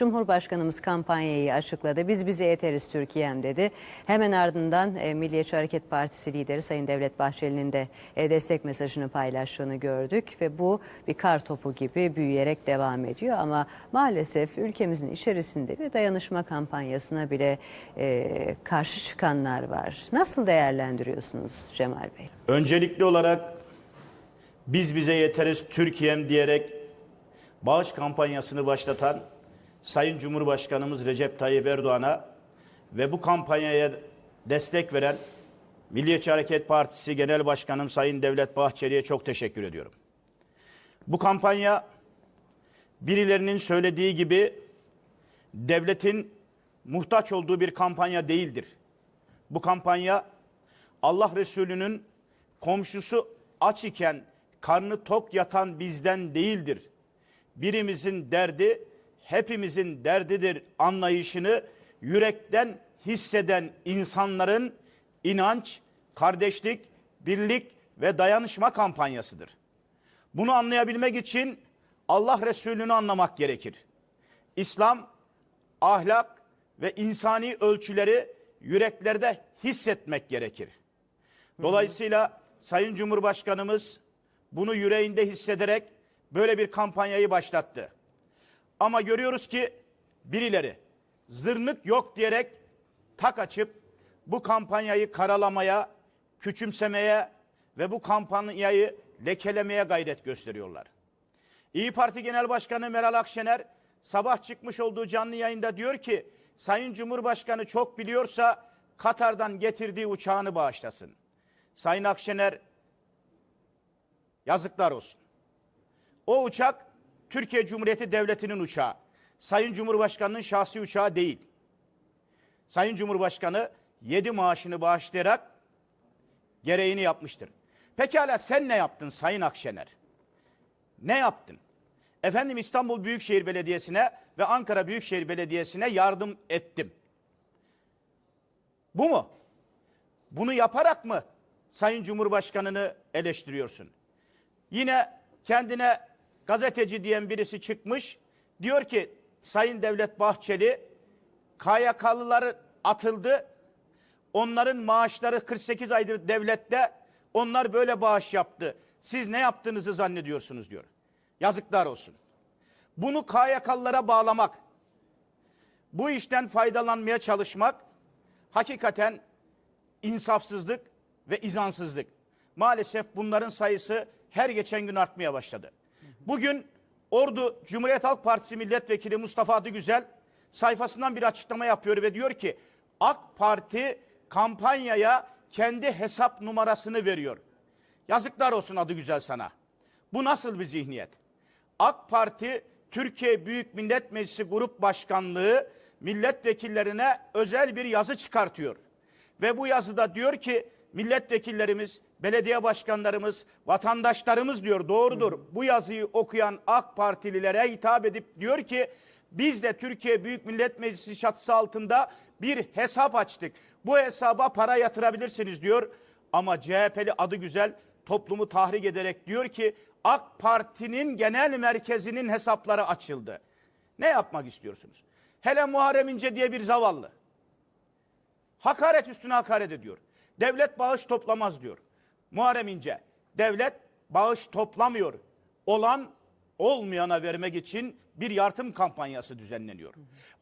Cumhurbaşkanımız kampanyayı açıkladı. Biz bize yeteriz Türkiye'm dedi. Hemen ardından e, Milliyetçi Hareket Partisi lideri Sayın Devlet Bahçeli'nin de e, destek mesajını paylaştığını gördük ve bu bir kar topu gibi büyüyerek devam ediyor ama maalesef ülkemizin içerisinde bir dayanışma kampanyasına bile e, karşı çıkanlar var. Nasıl değerlendiriyorsunuz Cemal Bey? Öncelikli olarak biz bize yeteriz Türkiye'm diyerek bağış kampanyasını başlatan Sayın Cumhurbaşkanımız Recep Tayyip Erdoğan'a ve bu kampanyaya destek veren Milliyetçi Hareket Partisi Genel Başkanım Sayın Devlet Bahçeli'ye çok teşekkür ediyorum. Bu kampanya birilerinin söylediği gibi devletin muhtaç olduğu bir kampanya değildir. Bu kampanya Allah Resulü'nün komşusu aç iken karnı tok yatan bizden değildir. Birimizin derdi hepimizin derdidir anlayışını yürekten hisseden insanların inanç, kardeşlik, birlik ve dayanışma kampanyasıdır. Bunu anlayabilmek için Allah Resulü'nü anlamak gerekir. İslam ahlak ve insani ölçüleri yüreklerde hissetmek gerekir. Dolayısıyla Sayın Cumhurbaşkanımız bunu yüreğinde hissederek böyle bir kampanyayı başlattı. Ama görüyoruz ki birileri zırnık yok diyerek tak açıp bu kampanyayı karalamaya, küçümsemeye ve bu kampanyayı lekelemeye gayret gösteriyorlar. İyi Parti Genel Başkanı Meral Akşener sabah çıkmış olduğu canlı yayında diyor ki Sayın Cumhurbaşkanı çok biliyorsa Katar'dan getirdiği uçağını bağışlasın. Sayın Akşener yazıklar olsun. O uçak Türkiye Cumhuriyeti Devleti'nin uçağı. Sayın Cumhurbaşkanı'nın şahsi uçağı değil. Sayın Cumhurbaşkanı yedi maaşını bağışlayarak gereğini yapmıştır. Pekala sen ne yaptın Sayın Akşener? Ne yaptın? Efendim İstanbul Büyükşehir Belediyesi'ne ve Ankara Büyükşehir Belediyesi'ne yardım ettim. Bu mu? Bunu yaparak mı Sayın Cumhurbaşkanı'nı eleştiriyorsun? Yine kendine gazeteci diyen birisi çıkmış. Diyor ki Sayın Devlet Bahçeli KYK'lılar atıldı. Onların maaşları 48 aydır devlette. Onlar böyle bağış yaptı. Siz ne yaptığınızı zannediyorsunuz diyor. Yazıklar olsun. Bunu KYK'lılara bağlamak, bu işten faydalanmaya çalışmak hakikaten insafsızlık ve izansızlık. Maalesef bunların sayısı her geçen gün artmaya başladı. Bugün Ordu Cumhuriyet Halk Partisi Milletvekili Mustafa Adıgüzel sayfasından bir açıklama yapıyor ve diyor ki AK Parti kampanyaya kendi hesap numarasını veriyor. Yazıklar olsun Adıgüzel sana. Bu nasıl bir zihniyet? AK Parti Türkiye Büyük Millet Meclisi Grup Başkanlığı milletvekillerine özel bir yazı çıkartıyor. Ve bu yazıda diyor ki milletvekillerimiz, belediye başkanlarımız, vatandaşlarımız diyor doğrudur. Bu yazıyı okuyan AK Partililere hitap edip diyor ki biz de Türkiye Büyük Millet Meclisi çatısı altında bir hesap açtık. Bu hesaba para yatırabilirsiniz diyor. Ama CHP'li adı güzel toplumu tahrik ederek diyor ki AK Parti'nin genel merkezinin hesapları açıldı. Ne yapmak istiyorsunuz? Hele Muharrem İnce diye bir zavallı. Hakaret üstüne hakaret ediyor. Devlet bağış toplamaz diyor. Muharrem İnce, devlet bağış toplamıyor. Olan olmayana vermek için bir yardım kampanyası düzenleniyor.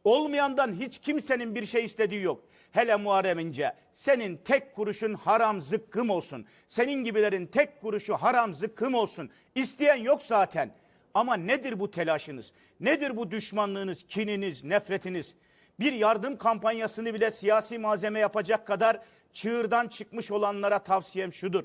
Olmayandan hiç kimsenin bir şey istediği yok. Hele Muharrem İnce, senin tek kuruşun haram zıkkım olsun. Senin gibilerin tek kuruşu haram zıkkım olsun. İsteyen yok zaten. Ama nedir bu telaşınız? Nedir bu düşmanlığınız, kininiz, nefretiniz? Bir yardım kampanyasını bile siyasi malzeme yapacak kadar çığırdan çıkmış olanlara tavsiyem şudur.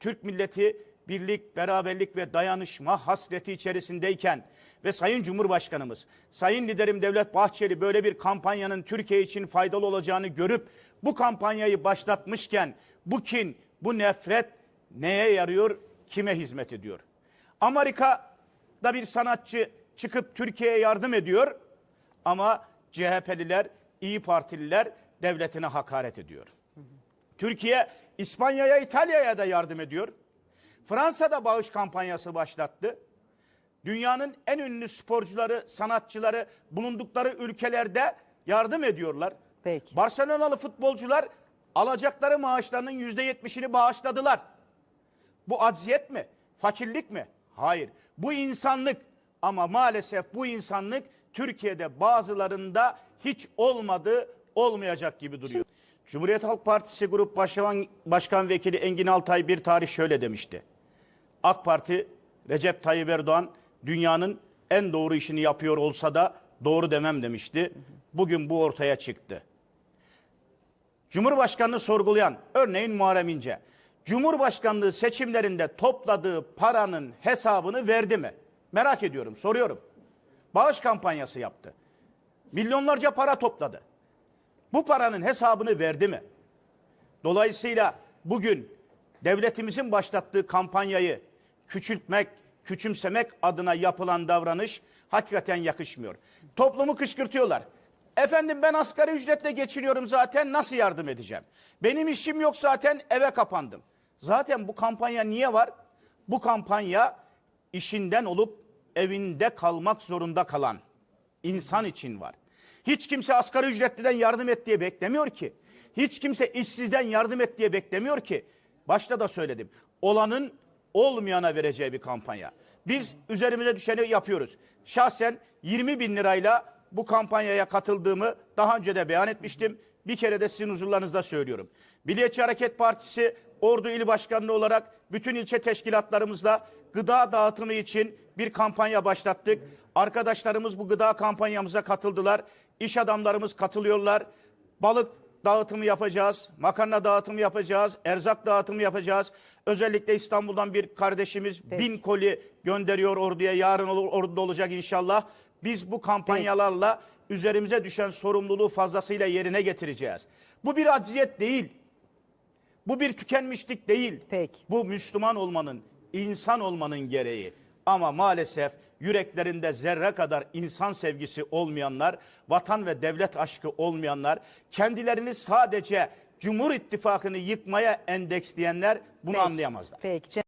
Türk milleti birlik, beraberlik ve dayanışma hasreti içerisindeyken ve Sayın Cumhurbaşkanımız, Sayın Liderim Devlet Bahçeli böyle bir kampanyanın Türkiye için faydalı olacağını görüp bu kampanyayı başlatmışken bu kin, bu nefret neye yarıyor, kime hizmet ediyor? Amerika'da bir sanatçı çıkıp Türkiye'ye yardım ediyor ama CHP'liler, İyi Partililer devletine hakaret ediyor. Türkiye İspanya'ya, İtalya'ya da yardım ediyor. Fransa'da bağış kampanyası başlattı. Dünyanın en ünlü sporcuları, sanatçıları bulundukları ülkelerde yardım ediyorlar. Peki. Barcelonalı futbolcular alacakları maaşlarının yüzde yetmişini bağışladılar. Bu acziyet mi? Fakirlik mi? Hayır. Bu insanlık ama maalesef bu insanlık Türkiye'de bazılarında hiç olmadı, olmayacak gibi duruyor. Cumhuriyet Halk Partisi Grup Başkan, Başkan Vekili Engin Altay bir tarih şöyle demişti. AK Parti Recep Tayyip Erdoğan dünyanın en doğru işini yapıyor olsa da doğru demem demişti. Bugün bu ortaya çıktı. Cumhurbaşkanını sorgulayan örneğin Muharrem İnce. Cumhurbaşkanlığı seçimlerinde topladığı paranın hesabını verdi mi? Merak ediyorum, soruyorum. Bağış kampanyası yaptı. Milyonlarca para topladı. Bu paranın hesabını verdi mi? Dolayısıyla bugün devletimizin başlattığı kampanyayı küçültmek, küçümsemek adına yapılan davranış hakikaten yakışmıyor. Toplumu kışkırtıyorlar. Efendim ben asgari ücretle geçiniyorum zaten nasıl yardım edeceğim? Benim işim yok zaten eve kapandım. Zaten bu kampanya niye var? Bu kampanya işinden olup evinde kalmak zorunda kalan insan için var. Hiç kimse asgari ücretliden yardım et diye beklemiyor ki. Hiç kimse işsizden yardım et diye beklemiyor ki. Başta da söyledim. Olanın olmayana vereceği bir kampanya. Biz üzerimize düşeni yapıyoruz. Şahsen 20 bin lirayla bu kampanyaya katıldığımı daha önce de beyan etmiştim. Bir kere de sizin huzurlarınızda söylüyorum. Milliyetçi Hareket Partisi Ordu İl Başkanlığı olarak bütün ilçe teşkilatlarımızla gıda dağıtımı için bir kampanya başlattık. Arkadaşlarımız bu gıda kampanyamıza katıldılar. İş adamlarımız katılıyorlar. Balık dağıtımı yapacağız, makarna dağıtımı yapacağız, erzak dağıtımı yapacağız. Özellikle İstanbul'dan bir kardeşimiz bin koli gönderiyor orduya. Yarın olur, orduda olacak inşallah. Biz bu kampanyalarla üzerimize düşen sorumluluğu fazlasıyla yerine getireceğiz. Bu bir acziyet değil. Bu bir tükenmişlik değil. Peki. Bu Müslüman olmanın, insan olmanın gereği. Ama maalesef yüreklerinde zerre kadar insan sevgisi olmayanlar, vatan ve devlet aşkı olmayanlar, kendilerini sadece Cumhur İttifakı'nı yıkmaya endeksleyenler bunu Peki. anlayamazlar. Peki.